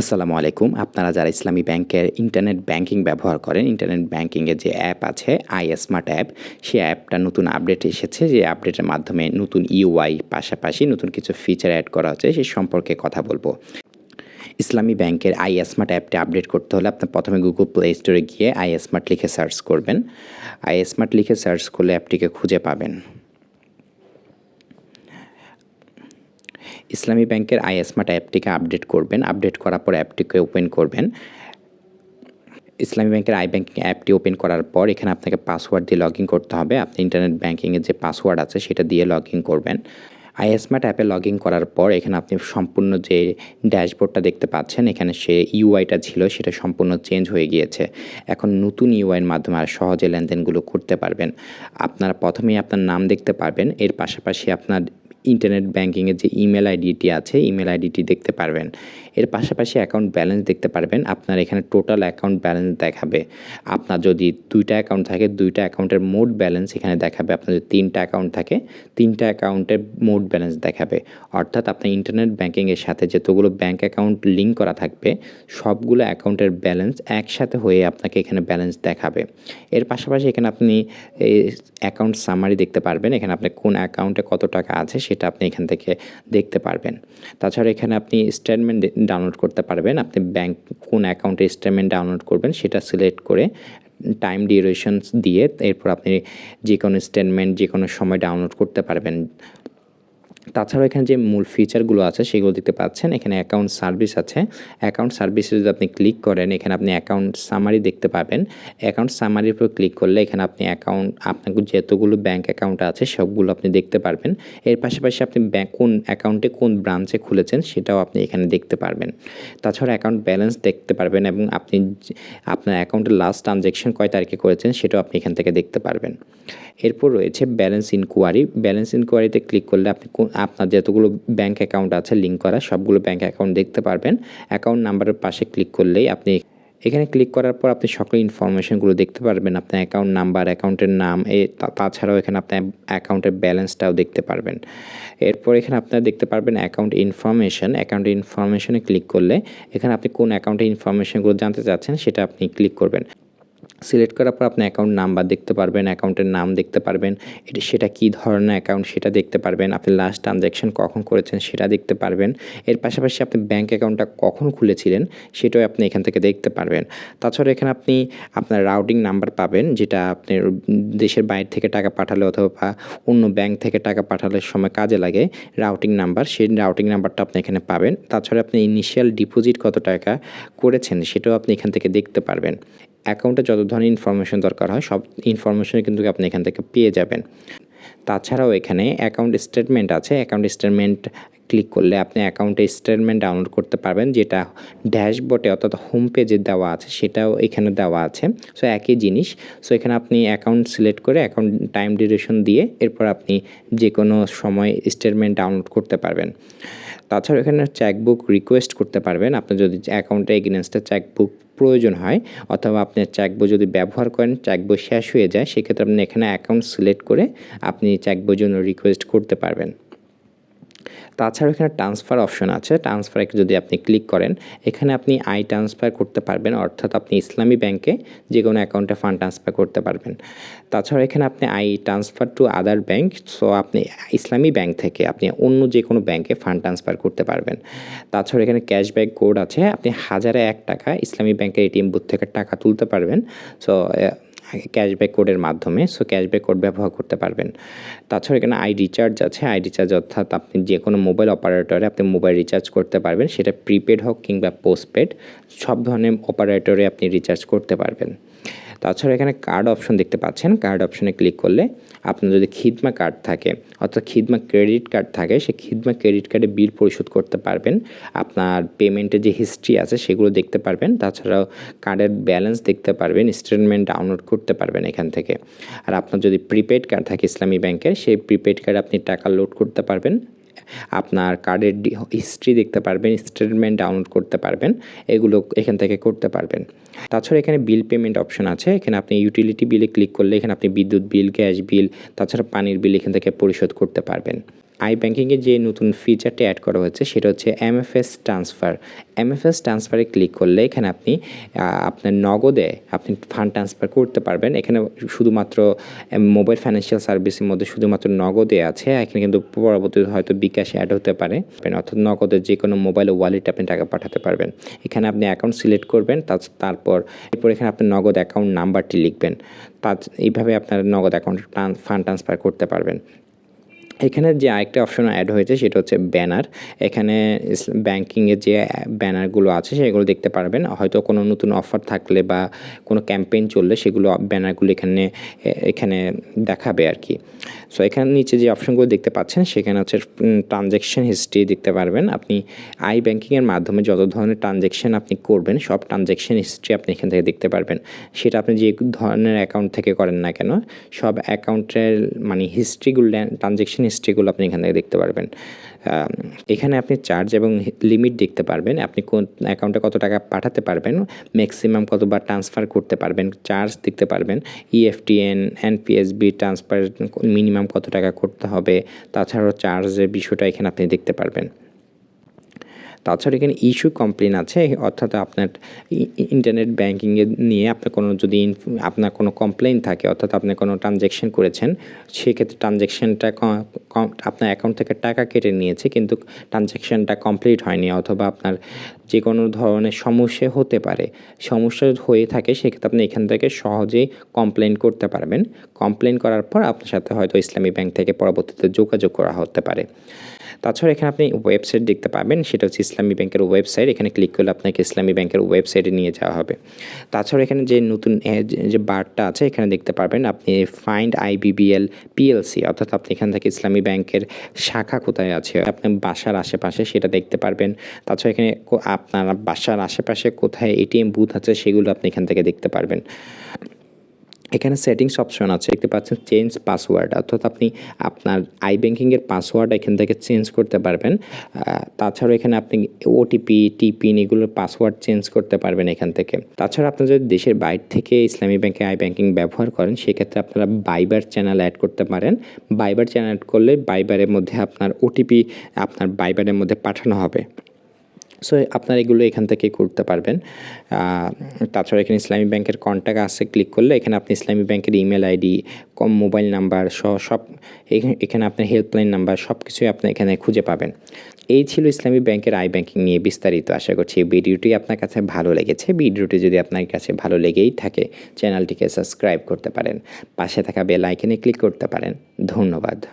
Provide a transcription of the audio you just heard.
আসসালামু আলাইকুম। আপনারা যারা ইসলামী ব্যাংকের ইন্টারনেট ব্যাংকিং ব্যবহার করেন, ইন্টারনেট ব্যাংকিংয়ের যে অ্যাপ আছে আই স্মার্ট অ্যাপ, সেই অ্যাপটা নতুন আপডেট এসেছে যে আপডেটের মাধ্যমে নতুন ইউআই পাশাপাশি নতুন কিছু ফিচার অ্যাড করা হচ্ছে, সে সম্পর্কে কথা বলব। ইসলামী ব্যাংকের আই স্মার্ট অ্যাপটি আপডেট করতে হলে আপনার প্রথমে গুগল প্লে স্টোরে গিয়ে আই স্মার্ট লিখে সার্চ করবেন। আই স্মার্ট লিখে সার্চ করলে অ্যাপটিকে খুঁজে পাবেন। ইসলামী ব্যাংকের আই স্মার্ট অ্যাপটিকে আপডেট করবেন। আপডেট করার পর অ্যাপটিকে ওপেন করবেন। ইসলামী ব্যাংকের আই ব্যাংকিং অ্যাপটি ওপেন করার পর এখানে আপনাকে পাসওয়ার্ড দিয়ে লগ করতে হবে। আপনি ইন্টারনেট ব্যাংকিংয়ের যে পাসওয়ার্ড আছে সেটা দিয়ে লগ করবেন। আই স্মার্ট অ্যাপে লগ ইন করার পর এখানে আপনি সম্পূর্ণ যে ড্যাশবোর্ডটা দেখতে পাচ্ছেন, এখানে সে ইউআইটা ছিল সেটা সম্পূর্ণ চেঞ্জ হয়ে গিয়েছে। এখন নতুন ইউআইয়ের মাধ্যমে আর সহজে লেনদেনগুলো করতে পারবেন। আপনারা প্রথমেই আপনার নাম দেখতে পারবেন। এর পাশাপাশি আপনার ইন্টারনেট ব্যাঙ্কিংয়ের যে ইমেল আইডিটি আছে ইমেল আইডিটি দেখতে পারবেন। এর পাশাপাশি অ্যাকাউন্ট ব্যালেন্স দেখতে পারবেন, আপনার এখানে টোটাল অ্যাকাউন্ট ব্যালেন্স দেখাবে। আপনার যদি দুইটা অ্যাকাউন্ট থাকে, দুইটা অ্যাকাউন্টের মোট ব্যালেন্স এখানে দেখাবে। আপনার যদি তিনটা অ্যাকাউন্ট থাকে, তিনটা অ্যাকাউন্টের মোট ব্যালেন্স দেখাবে। অর্থাৎ আপনার ইন্টারনেট ব্যাঙ্কিংয়ের সাথে যতগুলো ব্যাঙ্ক অ্যাকাউন্ট লিঙ্ক করা থাকবে, সবগুলো অ্যাকাউন্টের ব্যালেন্স একসাথে হয়ে আপনাকে এখানে ব্যালেন্স দেখাবে। এর পাশাপাশি এখানে আপনি অ্যাকাউন্ট সামারি দেখতে পারবেন। এখানে আপনি কোন অ্যাকাউন্টে কত টাকা আছে সেটা আপনি এখান থেকে দেখতে পারবেন। তাছাড়া এখানে আপনি স্টেটমেন্ট ডাউনলোড করতে পারবেন। আপনি ব্যাংক কোন অ্যাকাউন্টে স্টেটমেন্ট ডাউনলোড করবেন সেটা সিলেক্ট করে টাইম ডিউরেশনস দিয়ে এরপর আপনি যে কোনো স্টেটমেন্ট যে কোনো সময় ডাউনলোড করতে পারবেন। তাছাড়াও এখানে যে মূল ফিচারগুলো আছে, সেগুলো দেখতে পাচ্ছেন। এখানে অ্যাকাউন্ট সার্ভিস আছে। অ্যাকাউন্ট সার্ভিসে যদি আপনি ক্লিক করেন, এখানে আপনি অ্যাকাউন্ট সামারি দেখতে পাবেন। অ্যাকাউন্ট সামারির উপর ক্লিক করলে এখানে আপনি অ্যাকাউন্ট আপনার যতগুলো ব্যাঙ্ক অ্যাকাউন্ট আছে, সবগুলো আপনি দেখতে পারবেন। এর পাশাপাশি আপনি ব্যাঙ্ক কোন অ্যাকাউন্টে কোন ব্রাঞ্চে খুলেছেন, সেটাও আপনি এখানে দেখতে পারবেন। তাছাড়া অ্যাকাউন্ট ব্যালেন্স দেখতে পারবেন এবং আপনি আপনার অ্যাকাউন্টের লাস্ট ট্রানজ্যাকশন কয় তারিখে করেছেন, সেটাও আপনি এখান থেকে দেখতে পারবেন। এরপর রয়েছে ব্যালেন্স ইনকোয়ারি ব্যালেন্স ইনকোয়ারিতে ক্লিক করলে আপনি আপনার যতগুলো ব্যাঙ্ক অ্যাকাউন্ট আছে লিঙ্ক করা, সবগুলো ব্যাঙ্ক অ্যাকাউন্ট দেখতে পারবেন। অ্যাকাউন্ট নাম্বারের পাশে ক্লিক করলেই আপনি এখানে ক্লিক করার পর আপনি সকল ইনফরমেশনগুলো দেখতে পারবেন। আপনার অ্যাকাউন্ট নাম্বার অ্যাকাউন্টের নাম, এ তাছাড়াও এখানে আপনার অ্যাকাউন্টের ব্যালেন্সটাও দেখতে পারবেন। এরপর এখানে আপনারা দেখতে পারবেন অ্যাকাউন্ট ইনফরমেশন অ্যাকাউন্ট ইনফরমেশনে ক্লিক করলে এখানে আপনি কোন অ্যাকাউন্টের ইনফরমেশনগুলো জানতে চাচ্ছেন, সেটা আপনি ক্লিক করবেন। সিলেক্ট করার পর আপনি অ্যাকাউন্ট নাম্বার দেখতে পারবেন অ্যাকাউন্টের নাম দেখতে পারবেন, এটি সেটা কী ধরনের অ্যাকাউন্ট সেটা দেখতে পারবেন, আপনি লাস্ট ট্রানজ্যাকশন কখন করেছেন সেটা দেখতে পারবেন। এর পাশাপাশি আপনি ব্যাঙ্ক অ্যাকাউন্টটা কখন খুলেছিলেন সেটাও আপনি এখান থেকে দেখতে পারবেন। তাছাড়া এখানে আপনি আপনার রাউটিং নাম্বার পাবেন, যেটা আপনি দেশের বাইরে থেকে টাকা পাঠালে অথবা অন্য ব্যাংক থেকে টাকা পাঠালে সময় কাজে লাগে রাউটিং নাম্বার সেই রাউটিং নাম্বারটা আপনি এখানে পাবেন। তাছাড়া আপনি ইনিশিয়াল ডিপোজিট কত টাকা করেছেন সেটাও আপনি এখান থেকে দেখতে পারবেন। অ্যাকাউন্টে যত ধরনের ইনফরমেশন দরকার হয়, সব ইনফরমেশন কিন্তু আপনি এখান থেকে পেয়ে যাবেন। তাছাড়াও এখানে অ্যাকাউন্ট স্টেটমেন্ট আছে। অ্যাকাউন্ট স্টেটমেন্ট ক্লিক করলে আপনি অ্যাকাউন্টে স্টেটমেন্ট ডাউনলোড করতে পারবেন, যেটা ড্যাশবোর্ডে অর্থাৎ হোম পেজে দেওয়া আছে, সেটাও এখানে দেওয়া আছে। সো একই জিনিস। সো এখানে আপনি অ্যাকাউন্ট সিলেক্ট করে অ্যাকাউন্ট টাইম ডিউরেশন দিয়ে এরপর আপনি যে কোনো সময় স্টেটমেন্ট ডাউনলোড করতে পারবেন। তাছাড়া এখানে চেকবুক রিকোয়েস্ট করতে পারবেন। আপনি যদি অ্যাকাউন্টে এগেনস্টে চেকবুক প্রয়োজন হয়, অথবা আপনি চেকবই যদি ব্যবহার করেন চেকবই শেষ হয়ে যায়, সেক্ষেত্রে আপনি এখানে অ্যাকাউন্ট সিলেক্ট করে আপনি চেকবইয়ের জন্য রিকোয়েস্ট করতে পারবেন। তাছাড়া এখানে ট্রান্সফার অপশন আছে। ট্রান্সফারে যদি আপনি ক্লিক করেন, এখানে আপনি আই ট্রান্সফার করতে পারবেন, অর্থাৎ আপনি ইসলামী ব্যাংকে যে কোনো অ্যাকাউন্টে ফান্ড ট্রান্সফার করতে পারবেন। তাছাড়া এখানে আপনি I transfer to other bank so আপনি ইসলামী ব্যাংক থেকে আপনি অন্য যে কোনো ব্যাংকে ফান্ড ট্রান্সফার করতে পারবেন। তাছাড়া এখানে ক্যাশব্যাক কোড আছে, আপনি হাজারে এক টাকা ইসলামী ব্যাংকের এটিএম বুথ থেকে টাকা তুলতে পারবেন। সো ক্যাশব্যাক কোডের মাধ্যমে সো ক্যাশব্যাক কোড ব্যবহার করতে পারবেন। তাছাড়া এখানে আই রিচার্জ আছে। আই রিচার্জ অর্থাৎ আপনি যে কোনো মোবাইল অপারেটরে আপনি মোবাইল রিচার্জ করতে পারবেন। সেটা প্রিপেড হোক কিংবা পোস্টপেড সব ধরনের অপারেটরে আপনি রিচার্জ করতে পারবেন। তাছাড়া এখানে কার্ড অপশন দেখতে পাচ্ছেন। কার্ড অপশনে ক্লিক করলে আপনার যদি খিদমা কার্ড থাকে, অর্থাৎ খিদমা ক্রেডিট কার্ড থাকে, সেই খিদমা ক্রেডিট কার্ডে বিল পরিশোধ করতে পারবেন। আপনার পেমেন্টের যে হিস্ট্রি আছে, সেগুলো দেখতে পারবেন। তাছাড়াও কার্ডের ব্যালেন্স দেখতে পারবেন স্টেটমেন্ট ডাউনলোড করতে পারবেন এখান থেকে। আর আপনার যদি প্রিপেড কার্ড থাকে ইসলামী ব্যাংকের, সেই প্রিপেড কার্ড আপনি টাকা লোড করতে পারবেন। আপনার কার্ডের হিস্ট্রি দেখতে পারবেন স্টেটমেন্ট ডাউনলোড করতে পারবেন, এগুলো এখান থেকে করতে পারবেন। তাছাড়া এখানে বিল পেমেন্ট অপশন আছে, এখানে আপনি ইউটিলিটি বিলে ক্লিক করলে এখানে আপনি বিদ্যুৎ বিল গ্যাস বিল তাছাড়া পানির বিল এখান থেকে পরিশোধ করতে পারবেন। আই ব্যাঙ্কিংয়ে যে নতুন ফিচারটি অ্যাড করা হয়েছে, সেটা হচ্ছে এমএফএস ট্রান্সফার এমএফএস ট্রান্সফারে ক্লিক করলে এখানে আপনি আপনার নগদে আপনি ফান্ড ট্রান্সফার করতে পারবেন। এখানে শুধুমাত্র মোবাইল ফাইন্যান্সিয়াল সার্ভিসের মধ্যে শুধুমাত্র নগদে আছে। এখানে কিন্তু পরবর্তীতে হয়তো বিকাশ অ্যাড হতে পারে। অর্থাৎ নগদের যে কোনো মোবাইল ওয়ালেটে আপনি টাকা পাঠাতে পারবেন। এখানে আপনি অ্যাকাউন্ট সিলেক্ট করবেন, তার- তারপর, এরপর এখানে আপনি নগদ অ্যাকাউন্ট নাম্বারটি লিখবেন। তা এইভাবে আপনার নগদ অ্যাকাউন্টে ফান্ড ট্রান্সফার করতে পারবেন। এখানে যে আরেকটা অপশন অ্যাড হয়েছে সেটা হচ্ছে ব্যানার এখানে ব্যাংকিংয়ের যে ব্যানারগুলো আছে সেগুলো দেখতে পারবেন। হয়তো কোনো নতুন অফার থাকলে বা কোনো ক্যাম্পেইন চললে সেগুলো ব্যানারগুলো এখানে এখানে দেখাবে আর কি। সো এখানে নিচে যে অপশনগুলো দেখতে পাচ্ছেন, সেখানে হচ্ছে ট্রানজ্যাকশন হিস্ট্রি দেখতে পারবেন। আপনি আই ব্যাংকিংয়ের মাধ্যমে যত ধরনের ট্রানজ্যাকশন আপনি করবেন, সব ট্রানজ্যাকশন হিস্ট্রি আপনি এখান থেকে দেখতে পারবেন। সেটা আপনি যে ধরনের অ্যাকাউন্ট থেকে করেন না কেন, সব অ্যাকাউন্টের মানে হিস্ট্রিগুলো ট্রানজ্যাকশন হিস্ট্রিগুলো আপনি এখান থেকে দেখতে পারবেন। এখানে আপনি চার্জ এবং লিমিট দেখতে পারবেন। আপনি কোন অ্যাকাউন্টে কত টাকা পাঠাতে পারবেন ম্যাক্সিমাম কতবার ট্রান্সফার করতে পারবেন চার্জ দেখতে পারবেন ইএফটিএন এনপিএসবি ট্রান্সফার মিনিমাম কত টাকা করতে হবে, তাছাড়াও চার্জের বিষয়টা এখানে আপনি দেখতে পারবেন। তাছাড়া এখানে ইস্যু কমপ্লেন আছে, অর্থাৎ আপনার ইন্টারনেট ব্যাঙ্কিংয়ে নিয়ে আপনার কোনো যদি আপনার কোনো কমপ্লেন থাকে, অর্থাৎ আপনি কোনো ট্রানজ্যাকশন করেছেন, সেক্ষেত্রে ট্রানজ্যাকশনটা আপনার অ্যাকাউন্ট থেকে টাকা কেটে নিয়েছে, কিন্তু ট্রানজ্যাকশনটা কমপ্লিট হয়নি, অথবা আপনার যে কোনো ধরনের সমস্যা হতে পারে। সমস্যা হয়ে থাকে, সেক্ষেত্রে আপনি এখান থেকে সহজেই কমপ্লেন করতে পারবেন। কমপ্লেন করার পর আপনার সাথে হয়তো ইসলামী ব্যাংক থেকে পরবর্তীতে যোগাযোগ করা হতে পারে। তাছাড়া এখানে আপনি ওয়েবসাইট দেখতে পাবেন, সেটা হচ্ছে ইসলামী ব্যাংকের ওয়েবসাইট এখানে ক্লিক করলে আপনাকে ইসলামী ব্যাংকের ওয়েবসাইটে নিয়ে যাওয়া হবে। তাছাড়া এখানে যে নতুন যে- বারটা আছে, এখানে দেখতে পারবেন আপনি ফাইন্ড আইবিবিএল পিএলসি অর্থাৎ আপনি এখান থেকে ইসলামী ব্যাংকের শাখা কোথায় আছে, আপনি বাসার আশেপাশে সেটা দেখতে পারবেন। তাছাড়া এখানে আপনার বাসার আশেপাশে কোথায় এটিএম বুথ আছে, সেগুলো আপনি এখান থেকে দেখতে পারবেন। এখানে সেটিংস অপশন আছে। দেখতে পাচ্ছেন চেঞ্জ পাসওয়ার্ড অর্থাৎ আপনি আপনার আই ব্যাঙ্কিংয়ের পাসওয়ার্ড এখান থেকে চেঞ্জ করতে পারবেন। তাছাড়া এখানে আপনি ওটিপি টিপিন এগুলোর পাসওয়ার্ড চেঞ্জ করতে পারবেন এখান থেকে। তাছাড়া আপনি যদি দেশের বাইরে থেকে ইসলামী ব্যাংকে আই ব্যাঙ্কিং ব্যবহার করেন, সেক্ষেত্রে আপনারা বাইবার চ্যানেল অ্যাড করতে পারেন। বাইবার চ্যানেল অ্যাড করলে বাইবারের মধ্যে আপনার ওটিপি আপনার বাইবারের মধ্যে পাঠানো হবে। সো আপনারা এগুলো এখান থেকে করতে পারবেন। তাছাড়া এখানে ইসলামী ব্যাংকের কন্ট্যাক্ট আছে ক্লিক করলে এখানে আপনি ইসলামী ব্যাংকের ইমেল আইডি কম মোবাইল নাম্বার সহ সব এখানে- আপনার হেল্পলাইন নাম্বার সব কিছুই আপনি এখানে খুঁজে পাবেন। এই ছিল ইসলামী ব্যাংকের আই ব্যাংকিং নিয়ে বিস্তারিত। আশা করছি এই ভিডিওটি আপনার কাছে ভালো লেগেছে। ভিডিওটি যদি আপনার কাছে ভালো লেগেই থাকে চ্যানেলটিকে সাবস্ক্রাইব করতে পারেন। পাশে থাকা বেল আইকনে ক্লিক করতে পারেন। ধন্যবাদ।